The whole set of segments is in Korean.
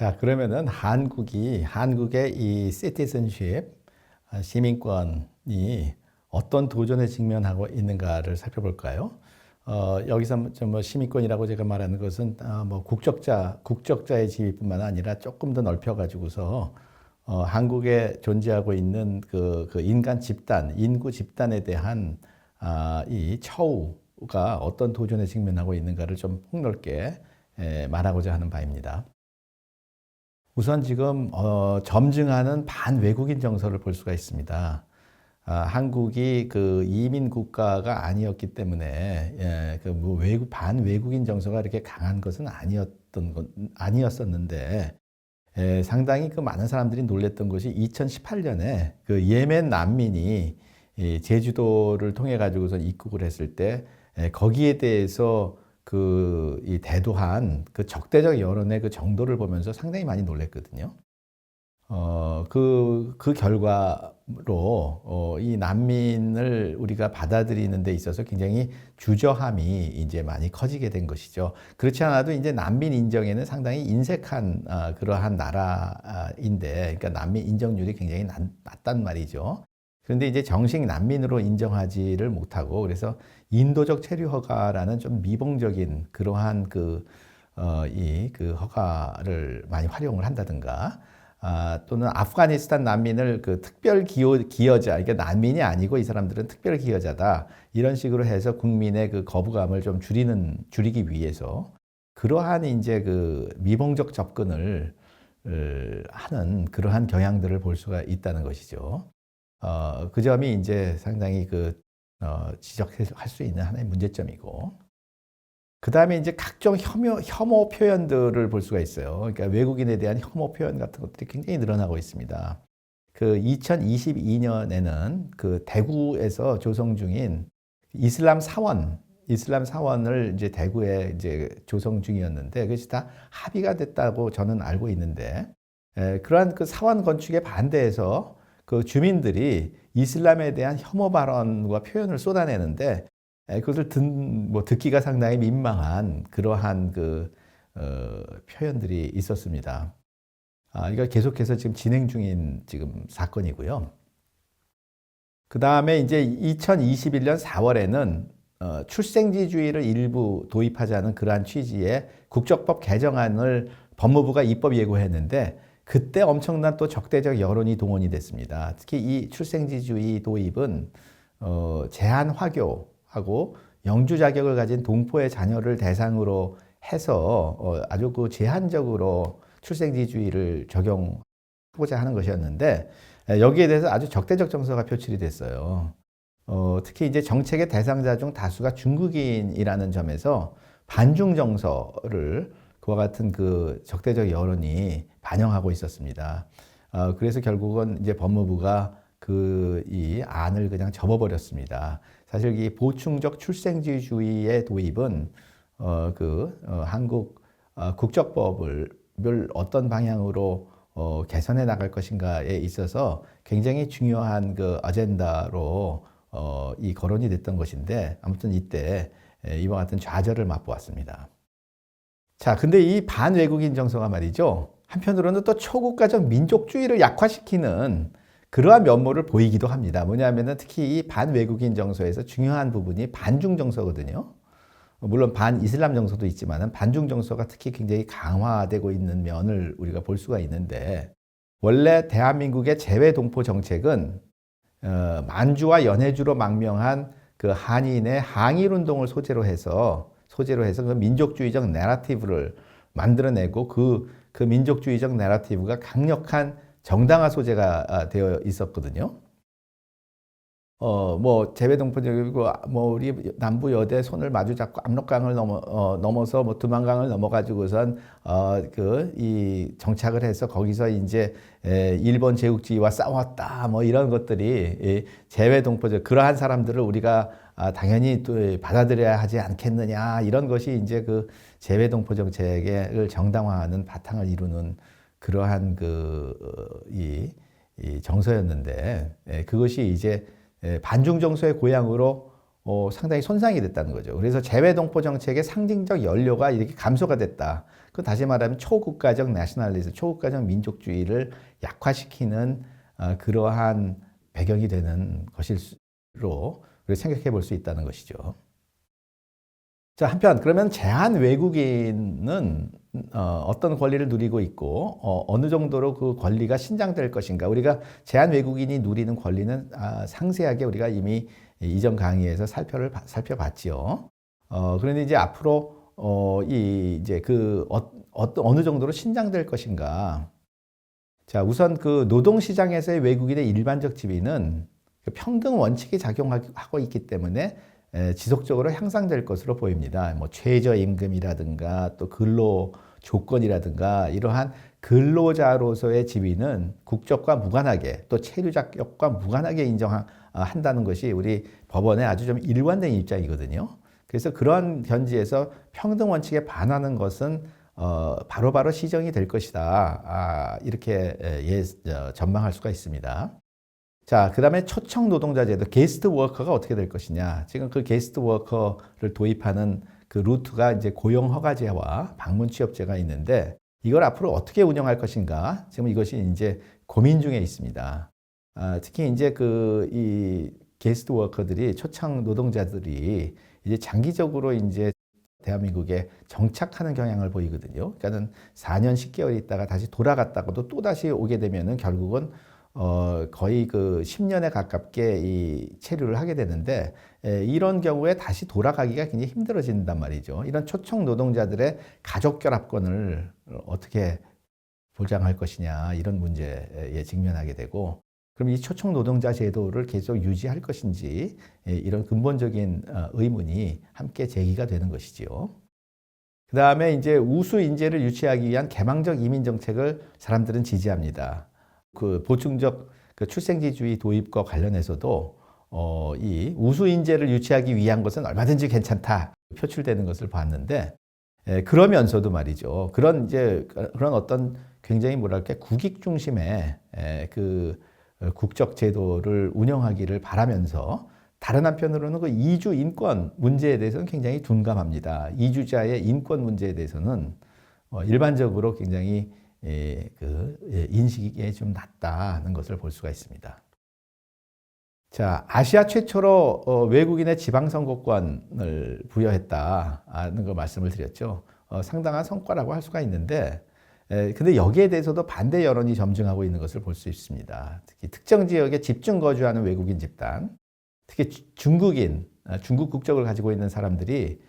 자, 그러면은 한국이 한국의 이 시티즌십 아, 시민권이 어떤 도전에 직면하고 있는가를 살펴볼까요? 어, 여기서 좀뭐 시민권이라고 제가 말하는 것은 아, 뭐 국적자 국적자의 지위뿐만 아니라 조금 더 넓혀 가지고서 어, 한국에 존재하고 있는 그, 그 인간 집단, 인구 집단에 대한 아, 이 처우가 어떤 도전에 직면하고 있는가를 좀 폭넓게 에, 말하고자 하는 바입니다. 우선 지금 어, 점증하는 반외국인 정서를 볼 수가 있습니다. 아, 한국이 그 이민 국가가 아니었기 때문에 예, 그뭐 외국 반외국인 정서가 이렇게 강한 것은 아니었던 것 아니었었는데 예, 상당히 그 많은 사람들이 놀랬던 것이 2018년에 그 예멘 난민이 이 제주도를 통해 가지고서 입국을 했을 때 예, 거기에 대해서 그 이 대도한 그 적대적 여론의 그 정도를 보면서 상당히 많이 놀랬거든요. 어, 그, 그 결과로, 어, 이 난민을 우리가 받아들이는 데 있어서 굉장히 주저함이 이제 많이 커지게 된 것이죠. 그렇지 않아도 이제 난민 인정에는 상당히 인색한, 아, 그러한 나라인데, 그러니까 난민 인정률이 굉장히 낮, 낮단 말이죠. 그런데 이제 정식 난민으로 인정하지를 못하고, 그래서 인도적 체류 허가라는 좀 미봉적인 그러한 그, 어, 이, 그 허가를 많이 활용을 한다든가, 아, 또는 아프가니스탄 난민을 그 특별 기여, 기여자, 이게 난민이 아니고 이 사람들은 특별 기여자다. 이런 식으로 해서 국민의 그 거부감을 좀 줄이는, 줄이기 위해서 그러한 이제 그 미봉적 접근을 하는 그러한 경향들을 볼 수가 있다는 것이죠. 어, 그 점이 이제 상당히 그, 어, 지적할 수 있는 하나의 문제점이고. 그 다음에 이제 각종 혐오, 혐오 표현들을 볼 수가 있어요. 그러니까 외국인에 대한 혐오 표현 같은 것들이 굉장히 늘어나고 있습니다. 그 2022년에는 그 대구에서 조성 중인 이슬람 사원, 이슬람 사원을 이제 대구에 이제 조성 중이었는데 그것이 다 합의가 됐다고 저는 알고 있는데 에, 그러한 그 사원 건축에 반대해서 그 주민들이 이슬람에 대한 혐오 발언과 표현을 쏟아내는데 그것을 듣, 뭐 듣기가 상당히 민망한 그러한 그 어, 표현들이 있었습니다. 아, 이거 계속해서 지금 진행 중인 지금 사건이고요. 그 다음에 이제 2021년 4월에는 어, 출생지주의를 일부 도입하자는 그러한 취지의 국적법 개정안을 법무부가 입법 예고했는데 그때 엄청난 또 적대적 여론이 동원이 됐습니다. 특히 이 출생지주의 도입은 어, 제한 화교 하고 영주 자격을 가진 동포의 자녀를 대상으로 해서 어, 아주 그 제한적으로 출생지주의를 적용하고자 하는 것이었는데 여기에 대해서 아주 적대적 정서가 표출이 됐어요. 어, 특히 이제 정책의 대상자 중 다수가 중국인이라는 점에서 반중 정서를 그와 같은 그 적대적 여론이 반영하고 있었습니다. 어, 그래서 결국은 이제 법무부가 그 이 안을 그냥 접어버렸습니다. 사실 이 보충적 출생지주의의 도입은 어, 그 어, 한국 어, 국적법을 어떤 방향으로 어, 개선해 나갈 것인가에 있어서 굉장히 중요한 그 어젠다로 어, 이 거론이 됐던 것인데 아무튼 이때 이와 같은 좌절을 맛보았습니다. 자, 근데 이 반외국인 정서가 말이죠. 한편으로는 또 초국가적 민족주의를 약화시키는 그러한 면모를 보이기도 합니다. 뭐냐면은 특히 이 반외국인 정서에서 중요한 부분이 반중 정서거든요. 물론 반 이슬람 정서도 있지만은 반중 정서가 특히 굉장히 강화되고 있는 면을 우리가 볼 수가 있는데 원래 대한민국의 재외 동포 정책은 어, 만주와 연해주로 망명한 그 한인의 항일 운동을 소재로 해서 소재로 해서 그 민족주의적 내러티브를 만들어내고 그, 그 민족주의적 내러티브가 강력한 정당화 소재가 아, 되어 있었거든요. 어, 뭐, 재배동포적이고, 뭐, 우리 남부 여대 손을 마주 잡고 압록강을 넘어, 어, 넘어서 뭐 두만강을 넘어가지고선, 어, 그, 이 정착을 해서 거기서 이제, 에, 일본 제국주의와 싸웠다, 뭐 이런 것들이, 이 재외동포적, 그러한 사람들을 우리가 아, 당연히 또 받아들여야 하지 않겠느냐, 이런 것이 이제 그 재외동포 정책을 정당화하는 바탕을 이루는 그러한 그, 어, 이, 이 정서였는데, 예, 그것이 이제 예, 반중 정서의 고향으로 어, 상당히 손상이 됐다는 거죠. 그래서 재외동포 정책의 상징적 연료가 이렇게 감소가 됐다. 그 다시 말하면 초국가적 내셔널리즘, 초국가적 민족주의를 약화시키는 어, 그러한 배경이 되는 것일로 생각해 볼 수 있다는 것이죠. 자, 한편 그러면 제한 외국인은 어, 떤 권리를 누리고 있고 어, 느 정도로 그 권리가 신장될 것인가? 우리가 제한 외국인이 누리는 권리는 아, 상세하게 우리가 이미 이전 강의에서 살펴를 살펴봤지요. 어, 그런데 이제 앞으로 어, 이 이제 그 어, 어떤 어느 정도로 신장될 것인가? 자, 우선 그 노동 시장에서의 외국인의 일반적 지위는 그 평등 원칙이 작용하고 있기 때문에 지속적으로 향상될 것으로 보입니다. 뭐 최저임금이라든가 또 근로 조건이라든가 이러한 근로자로서의 지위는 국적과 무관하게 또 체류 자격과 무관하게 인정한다는 것이 우리 법원의 아주 좀 일관된 입장이거든요. 그래서 그러한 견지에서 평등 원칙에 반하는 것은 어, 바로바로 바로 시정이 될 것이다. 아, 이렇게 예, 전망할 수가 있습니다. 자, 그 다음에 초청 노동자 제도, 게스트 워커가 어떻게 될 것이냐. 지금 그 게스트 워커를 도입하는 그 루트가 이제 고용 허가제와 방문 취업제가 있는데 이걸 앞으로 어떻게 운영할 것인가. 지금 이것이 이제 고민 중에 있습니다. 아, 특히 이제 그 이 게스트 워커들이 초청 노동자들이 이제 장기적으로 이제 대한민국에 정착하는 경향을 보이거든요. 그러니까는 4년 10개월 있다가 다시 돌아갔다가도 또 다시 오게 되면은 결국은 어, 거의 그 10년에 가깝게 이 체류를 하게 되는데 에, 이런 경우에 다시 돌아가기가 굉장히 힘들어진단 말이죠. 이런 초청 노동자들의 가족 결합권을 어떻게 보장할 것이냐 이런 문제에 직면하게 되고 그럼 이 초청 노동자 제도를 계속 유지할 것인지 이런 근본적인 어, 의문이 함께 제기가 되는 것이지요. 그 다음에 이제 우수 인재를 유치하기 위한 개방적 이민 정책을 사람들은 지지합니다. 그 보충적 그 출생지주의 도입과 관련해서도 어, 이 우수 인재를 유치하기 위한 것은 얼마든지 괜찮다 표출되는 것을 봤는데 에, 그러면서도 말이죠. 그런 이제 그런 어떤 굉장히 뭐랄까 국익 중심의 에, 그 국적 제도를 운영하기를 바라면서 다른 한편으로는 그 이주 인권 문제에 대해서는 굉장히 둔감합니다. 이주자의 인권 문제에 대해서는 어, 일반적으로 굉장히 예, 그 예, 인식이 좀 낮다는 것을 볼 수가 있습니다. 자, 아시아 최초로 어, 외국인의 지방선거권을 부여했다는 걸 말씀을 드렸죠. 어, 상당한 성과라고 할 수가 있는데, 근데 여기에 대해서도 반대 여론이 점증하고 있는 것을 볼 수 있습니다. 특히 특정 지역에 집중 거주하는 외국인 집단, 특히 중국인, 아, 중국 국적을 가지고 있는 사람들이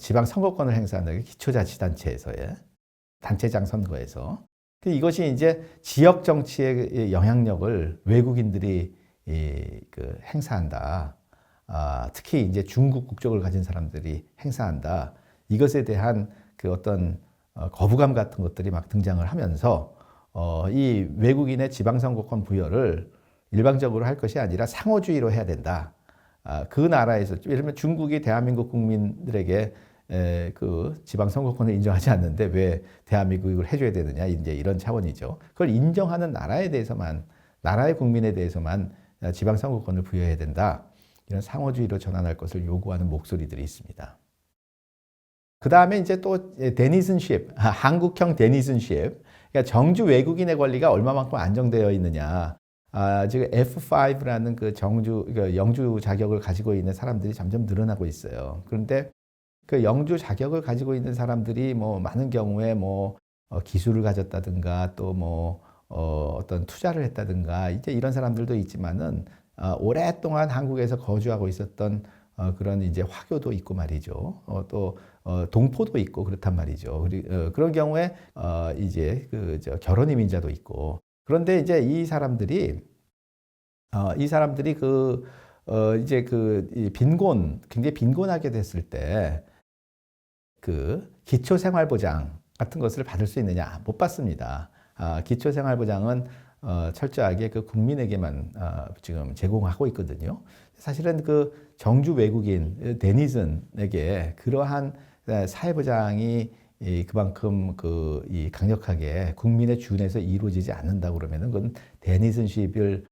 지방 선거권을 행사하는 기초자치단체에서의 단체장 선거에서 이것이 이제 지역 정치의 영향력을 외국인들이 그 행사한다. 아, 특히 이제 중국 국적을 가진 사람들이 행사한다. 이것에 대한 그 어떤 어, 거부감 같은 것들이 막 등장을 하면서 어, 이 외국인의 지방선거권 부여를 일방적으로 할 것이 아니라 상호주의로 해야 된다. 아, 그 나라에서 예를 들면 중국이 대한민국 국민들에게 에, 그 지방 선거권을 인정하지 않는데 왜 대한민국을 해줘야 되느냐 이제 이런 차원이죠. 그걸 인정하는 나라에 대해서만 나라의 국민에 대해서만 지방 선거권을 부여해야 된다. 이런 상호주의로 전환할 것을 요구하는 목소리들이 있습니다. 그 다음에 이제 또 데니슨십, 한국형 데니슨십. 그러니까 정주 외국인의 권리가 얼마만큼 안정되어 있느냐. 아, 지금 F5라는 그 정주, 그러니까 영주 자격을 가지고 있는 사람들이 점점 늘어나고 있어요. 그런데 그 영주 자격을 가지고 있는 사람들이 뭐 많은 경우에 뭐 어, 기술을 가졌다든가 또뭐 어, 어떤 투자를 했다든가 이제 이런 사람들도 있지만은 어, 오랫동안 한국에서 거주하고 있었던 어, 그런 이제 화교도 있고 말이죠. 어, 또 어, 동포도 있고 그렇단 말이죠. 그리, 어, 그런 경우에 어, 이제 그 저 결혼 이민자도 있고 그런데 이제 이 사람들이 어, 이 사람들이 그 어, 이제 그 빈곤 굉장히 빈곤하게 됐을 때 그 기초생활보장 같은 것을 받을 수 있느냐 못 받습니다. 아, 기초생활보장은 어, 철저하게 그 국민에게만 어, 지금 제공하고 있거든요. 사실은 그 정주 외국인 데니즌에게 그러한 사회보장이 이 그만큼 그 이 강력하게 국민의 준에서 이루어지지 않는다 그러면은 그건 데니슨십을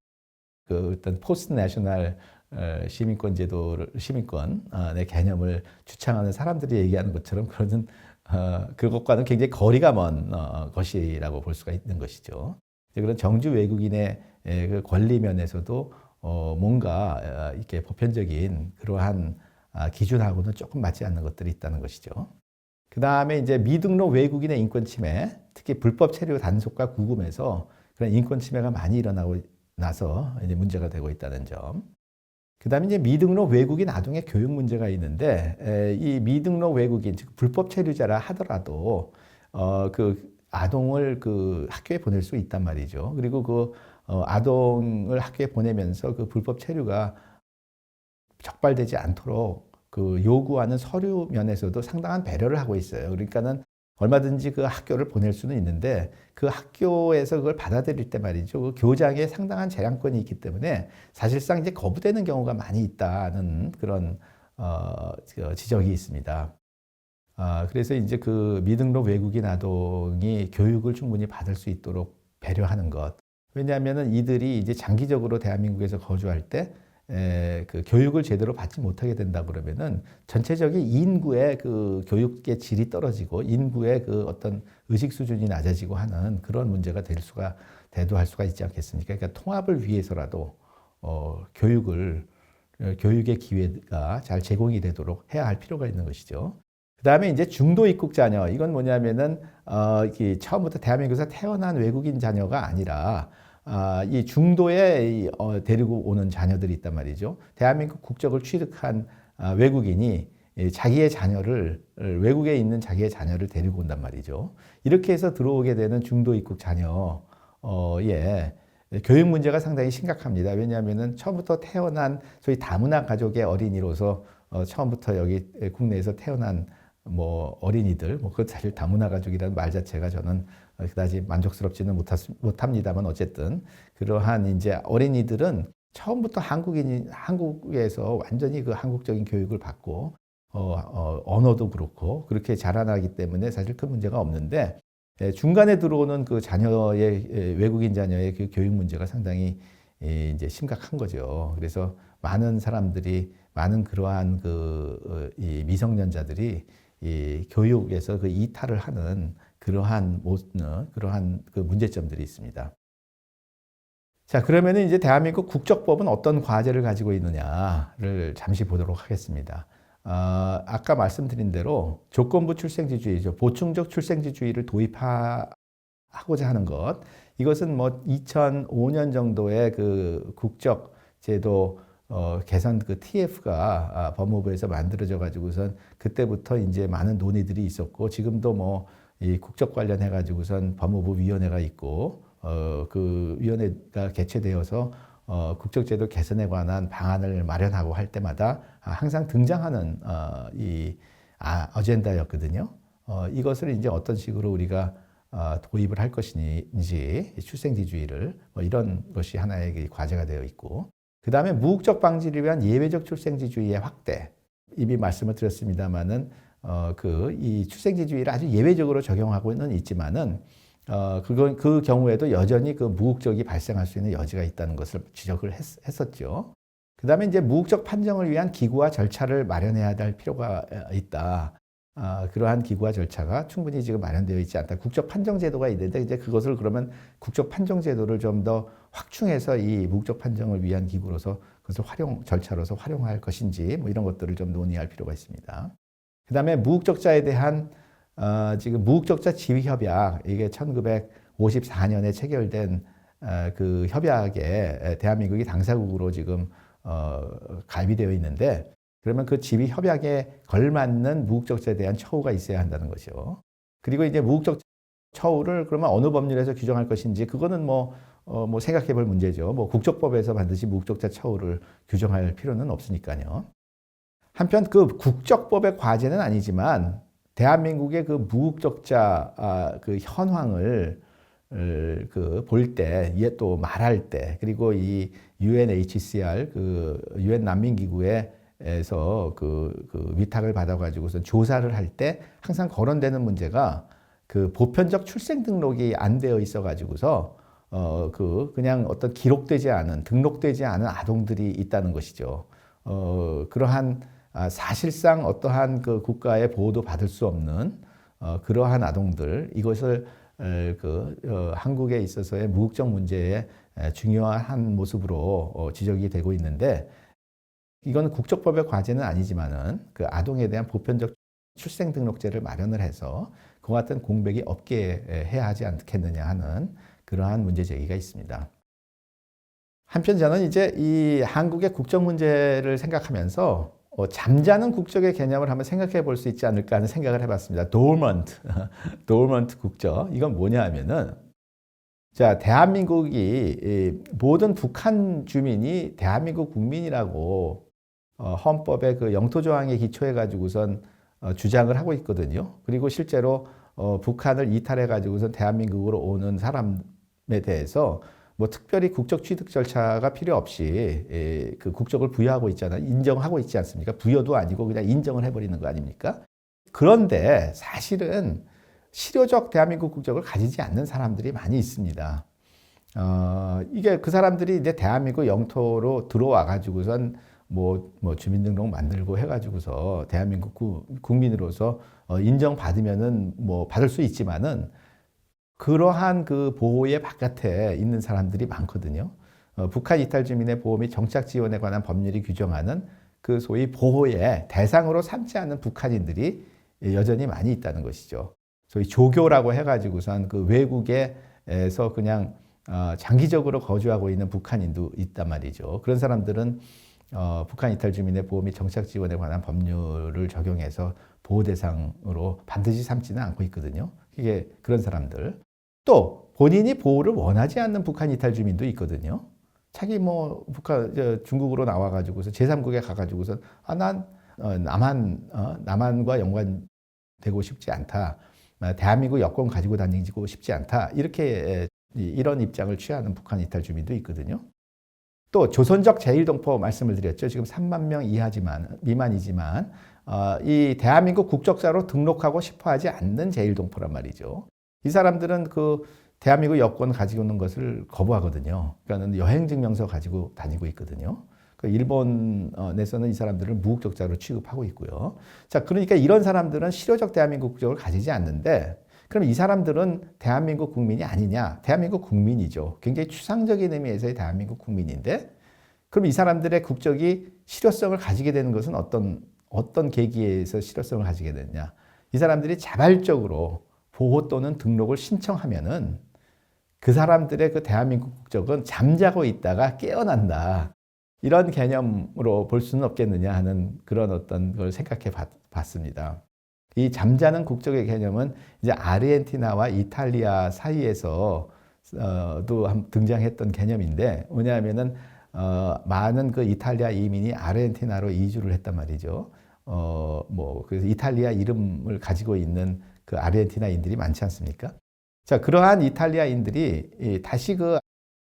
그 어떤 포스트 내셔널 에, 시민권 제도를 시민권의 개념을 주창하는 사람들이 얘기하는 것처럼 그러는 어, 그것과는 굉장히 거리가 먼 어, 것이라고 볼 수가 있는 것이죠. 그런 정주 외국인의 에, 그 권리 면에서도 어, 뭔가 어, 이렇게 보편적인 그러한 아, 기준하고는 조금 맞지 않는 것들이 있다는 것이죠. 그 다음에 이제 미등록 외국인의 인권 침해, 특히 불법 체류 단속과 구금에서 그런 인권 침해가 많이 일어나고 나서 이제 문제가 되고 있다는 점. 그 다음에 이제 미등록 외국인 아동의 교육 문제가 있는데, 에, 이 미등록 외국인, 즉 불법 체류자라 하더라도, 어, 그 아동을 그 학교에 보낼 수 있단 말이죠. 그리고 그 어, 아동을 학교에 보내면서 그 불법 체류가 적발되지 않도록 그 요구하는 서류 면에서도 상당한 배려를 하고 있어요. 그러니까는 얼마든지 그 학교를 보낼 수는 있는데 그 학교에서 그걸 받아들일 때 말이죠. 그 교장에 상당한 재량권이 있기 때문에 사실상 이제 거부되는 경우가 많이 있다는 그런 어, 그 지적이 있습니다. 아, 그래서 이제 그 미등록 외국인 아동이 교육을 충분히 받을 수 있도록 배려하는 것. 왜냐하면은 이들이 이제 장기적으로 대한민국에서 거주할 때 에, 그 교육을 제대로 받지 못하게 된다 그러면은 전체적인 인구의 그 교육의 질이 떨어지고 인구의 그 어떤 의식 수준이 낮아지고 하는 그런 문제가 될 수가 대두할 수가 있지 않겠습니까? 그러니까 통합을 위해서라도 어, 교육을 어, 교육의 기회가 잘 제공이 되도록 해야 할 필요가 있는 것이죠. 그 다음에 이제 중도 입국 자녀 이건 뭐냐면은 어, 처음부터 대한민국에서 태어난 외국인 자녀가 아니라 아, 이 중도에 이, 어, 데리고 오는 자녀들이 있단 말이죠. 대한민국 국적을 취득한 아, 외국인이 이 자기의 자녀를 외국에 있는 자기의 자녀를 데리고 온단 말이죠. 이렇게 해서 들어오게 되는 중도 입국 자녀의 교육 문제가 상당히 심각합니다. 왜냐하면은 처음부터 태어난 소위 다문화 가족의 어린이로서 어, 처음부터 여기 국내에서 태어난 뭐 어린이들, 뭐 그것 사실 다문화 가족이라는 말 자체가 저는 그다지 만족스럽지는 못합니다만 어쨌든 그러한 이제 어린이들은 처음부터 한국인이 한국에서 완전히 그 한국적인 교육을 받고 어, 어, 언어도 그렇고 그렇게 자라나기 때문에 사실 큰 문제가 없는데 예, 중간에 들어오는 그 자녀의 예, 외국인 자녀의 그 교육 문제가 상당히 예, 이제 심각한 거죠. 그래서 많은 사람들이 많은 그러한 그이 어, 미성년자들이 이 교육에서 그 이탈을 하는 그러한 어, 그러한 그 문제점들이 있습니다. 자, 그러면은 이제 대한민국 국적법은 어떤 과제를 가지고 있느냐를 잠시 보도록 하겠습니다. 어, 아까 말씀드린 대로 조건부 출생지주의죠. 보충적 출생지주의를 도입하고자 하는 것. 이것은 뭐 2005년 정도의 그 국적 제도 어, 개선 그 TF가 아, 법무부에서 만들어져 가지고선 그때부터 이제 많은 논의들이 있었고 지금도 뭐 이 국적 관련해 가지고선 법무부 위원회가 있고 어, 그 위원회가 개최되어서 어, 국적제도 개선에 관한 방안을 마련하고 할 때마다 항상 등장하는 어, 이 아, 어젠다였거든요. 어, 이것을 이제 어떤 식으로 우리가 어, 도입을 할 것인지 출생지주의를 뭐 이런 것이 하나의 과제가 되어 있고 그 다음에 무국적 방지를 위한 예외적 출생지주의의 확대 이미 말씀을 드렸습니다마는 어, 그, 이 출생지주의를 아주 예외적으로 적용하고는 있지만은, 어, 그건, 그 경우에도 여전히 그 무국적이 발생할 수 있는 여지가 있다는 것을 지적을 했, 했었죠. 그 다음에 이제 무국적 판정을 위한 기구와 절차를 마련해야 될 필요가 있다. 아, 그러한 기구와 절차가 충분히 지금 마련되어 있지 않다. 국적 판정 제도가 있는데 이제 그것을 그러면 국적 판정 제도를 좀 더 확충해서 이 무국적 판정을 위한 기구로서 그것을 활용 절차로서 활용할 것인지 뭐 이런 것들을 좀 논의할 필요가 있습니다. 그 다음에 무국적자에 대한 어, 지금 무국적자 지위 협약 이게 1954년에 체결된 어, 그 협약에 대한민국이 당사국으로 지금 어, 가입되어 있는데 그러면 그 지위 협약에 걸맞는 무국적자에 대한 처우가 있어야 한다는 것이요. 그리고 이제 무국적 처우를 그러면 어느 법률에서 규정할 것인지 그거는 뭐, 어, 뭐 생각해 볼 문제죠. 뭐 국적법에서 반드시 무국적자 처우를 규정할 필요는 없으니까요. 한편 그 국적법의 과제는 아니지만 대한민국의 그 무국적자 아, 그 현황을 그 볼 때, 또 말할 때, 그리고 이 UNHCR 그 유엔 난민기구에서 그, 그 위탁을 받아가지고서 조사를 할 때 항상 거론되는 문제가 그 보편적 출생 등록이 안 되어 있어가지고서 어, 그 그냥 어떤 기록되지 않은 등록되지 않은 아동들이 있다는 것이죠. 어, 그러한 아, 사실상 어떠한 그 국가의 보호도 받을 수 없는 어, 그러한 아동들 이것을 에, 그 어, 한국에 있어서의 무국적 문제의 에, 중요한 모습으로 어, 지적이 되고 있는데 이건 국적법의 과제는 아니지만은 그 아동에 대한 보편적 출생 등록제를 마련을 해서 그와 같은 공백이 없게 해야 하지 않겠느냐 하는 그러한 문제 제기가 있습니다. 한편 저는 이제 이 한국의 국적 문제를 생각하면서 어, 잠자는 국적의 개념을 한번 생각해 볼 수 있지 않을까 하는 생각을 해봤습니다. dormant, dormant 국적. 이건 뭐냐 하면은 자, 대한민국이 이 모든 북한 주민이 대한민국 국민이라고 어, 헌법의 그 영토 조항에 기초해 가지고선 어, 주장을 하고 있거든요. 그리고 실제로 어, 북한을 이탈해 가지고선 대한민국으로 오는 사람에 대해서 뭐 특별히 국적 취득 절차가 필요 없이 예, 그 국적을 부여하고 있잖아요. 인정하고 있지 않습니까? 부여도 아니고 그냥 인정을 해버리는 거 아닙니까? 그런데 사실은 실효적 대한민국 국적을 가지지 않는 사람들이 많이 있습니다. 어, 이게 그 사람들이 이제 대한민국 영토로 들어와 가지고선 뭐, 뭐 주민등록 만들고 해가지고서 대한민국 구, 국민으로서 어, 인정받으면은 뭐 받을 수 있지만은 그러한 그 보호의 바깥에 있는 사람들이 많거든요. 어, 북한 이탈 주민의 보호 및 정착 지원에 관한 법률이 규정하는 그 소위 보호의 대상으로 삼지 않는 북한인들이 여전히 많이 있다는 것이죠. 소위 조교라고 해가지고선 그 외국에서 그냥 어, 장기적으로 거주하고 있는 북한인도 있단 말이죠. 그런 사람들은 어, 북한 이탈 주민의 보호 및 정착 지원에 관한 법률을 적용해서 보호 대상으로 반드시 삼지는 않고 있거든요. 이게 그런 사람들. 또 본인이 보호를 원하지 않는 북한 이탈 주민도 있거든요. 자기 뭐 북한 중국으로 나와 가지고서 제3국에 가 가지고서 아난 어, 남한 어, 남한과 연관되고 싶지 않다. 아, 대한민국 여권 가지고 다니고 싶지 않다. 이렇게 이런 입장을 취하는 북한 이탈 주민도 있거든요. 또 조선적 제일동포 말씀을 드렸죠. 지금 3만 명 이하지만 미만이지만 어, 이 대한민국 국적자로 등록하고 싶어하지 않는 제일동포란 말이죠. 이 사람들은 그 대한민국 여권 가지고 있는 것을 거부하거든요. 그러니까 여행 증명서 가지고 다니고 있거든요. 그 일본에서는 이 사람들을 무국적자로 취급하고 있고요. 자, 그러니까 이런 사람들은 실효적 대한민국 국적을 가지지 않는데 그럼 이 사람들은 대한민국 국민이 아니냐? 대한민국 국민이죠. 굉장히 추상적인 의미에서의 대한민국 국민인데 그럼 이 사람들의 국적이 실효성을 가지게 되는 것은 어떤 어떤 계기에서 실효성을 가지게 되느냐? 이 사람들이 자발적으로 보호 또는 등록을 신청하면은 그 사람들의 그 대한민국 국적은 잠자고 있다가 깨어난다. 이런 개념으로 볼 수는 없겠느냐 하는 그런 어떤 걸 생각해 봤습니다. 이 잠자는 국적의 개념은 이제 아르헨티나와 이탈리아 사이에서도 등장했던 개념인데 뭐냐면은 어, 많은 그 이탈리아 이민이 아르헨티나로 이주를 했단 말이죠. 어, 뭐 그래서 이탈리아 이름을 가지고 있는 그 아르헨티나인들이 많지 않습니까? 자, 그러한 이탈리아인들이 다시 그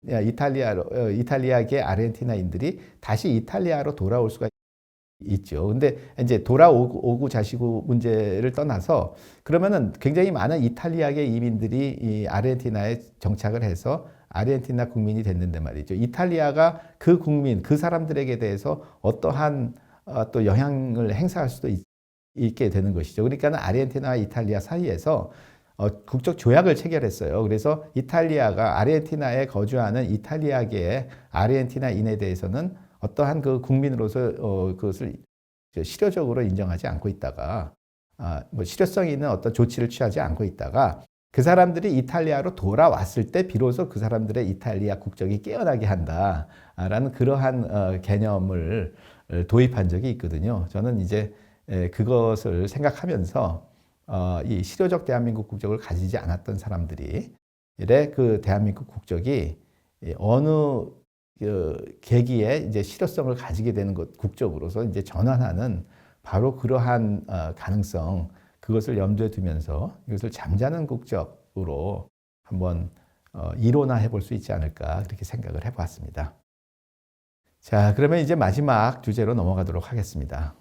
이탈리아로 어, 이탈리아계 아르헨티나인들이 다시 이탈리아로 돌아올 수가 있죠. 근데 이제 돌아오고 자시고 문제를 떠나서 그러면은 굉장히 많은 이탈리아계 이민들이 이 아르헨티나에 정착을 해서 아르헨티나 국민이 됐는데 말이죠. 이탈리아가 그 국민, 그 사람들에게 대해서 어떠한 어, 또 영향을 행사할 수도 있, 게 되는 것이죠. 그러니까 아르헨티나와 이탈리아 사이에서 어, 국적 조약을 체결했어요. 그래서 이탈리아가 아르헨티나에 거주하는 이탈리아계의 아르헨티나인에 대해서는 어떠한 그 국민으로서 어, 그것을 실효적으로 인정하지 않고 있다가 아, 뭐 실효성 있는 어떤 조치를 취하지 않고 있다가 그 사람들이 이탈리아로 돌아왔을 때 비로소 그 사람들의 이탈리아 국적이 깨어나게 한다라는 그러한 어, 개념을 도입한 적이 있거든요. 저는 이제 그것을 생각하면서 어, 이 실효적 대한민국 국적을 가지지 않았던 사람들이 그 대한민국 국적이 어느 그 계기에 이제 실효성을 가지게 되는 것 국적으로서 이제 전환하는 바로 그러한 어, 가능성 그것을 염두에 두면서 이것을 잠자는 국적으로 한번 어, 이론화해 볼 수 있지 않을까 그렇게 생각을 해보았습니다. 자, 그러면 이제 마지막 주제로 넘어가도록 하겠습니다.